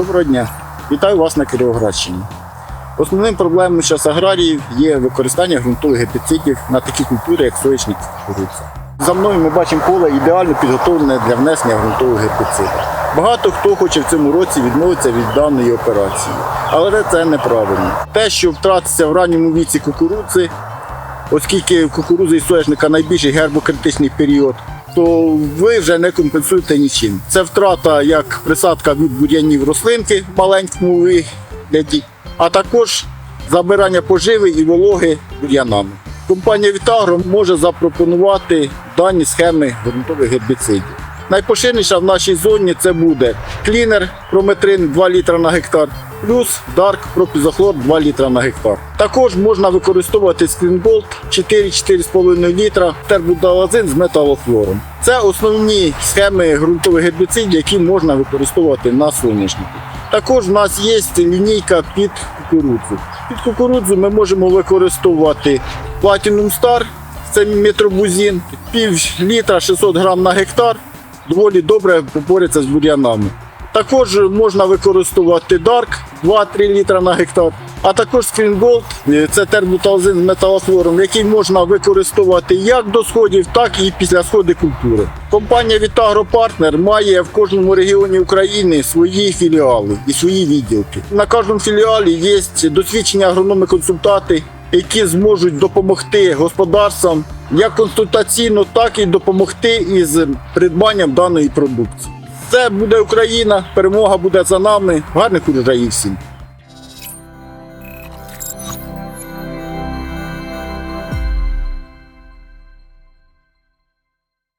Доброго дня. Вітаю вас на Кіровоградщині. Основним проблемою зараз аграріїв є використання ґрунтових гербіцидів на такі культури, як соєчник і кукурудза. За мною ми бачимо поле ідеально підготовлене для внесення ґрунтових гербіцидів. Багато хто хоче в цьому році відмовитися від даної операції, але це неправильно. Те, що втратиться в ранньому віці кукурудзи, оскільки кукурудзи і соняшника найбільший гербокритичний період, то ви вже не компенсуєте нічим. Це втрата як присадка від бур'янів рослинки в маленькому вигляді, а також забирання поживи і вологи бур'янами. Компанія Вітагро може запропонувати дані схеми ґрунтових гербіцидів. Найпоширеніша в нашій зоні це буде клінер прометрин 2 літра на гектар, плюс Дарк пропізохлор 2 літра на гектар. Також можна використовувати скрінболт 4-4,5 літра тербудалазин з металохлором. Це основні схеми ґрунтових гербіцидів, які можна використовувати на соняшнику. Також в нас є лінійка під кукурудзу. Під кукурудзу ми можемо використовувати Platinum Star, це метробузин, пів літра 600 грам на гектар, доволі добре бореться з бур'янами. Також можна використовувати Dark 2-3 літра на гектар, а також Screen Gold, е, це тербуталзин з металохлором, який можна використовувати як до сходів, так і після сходи культури. Компанія Partner має в кожному регіоні України свої філіали і свої відділки. На кожному філіалі є досвідчені агрономи-консультанти, які зможуть допомогти господарствам як консультаційно, так і допомогти із придбанням даної продукції. Це буде Україна, перемога буде за нами. Гарних урожаїв всім!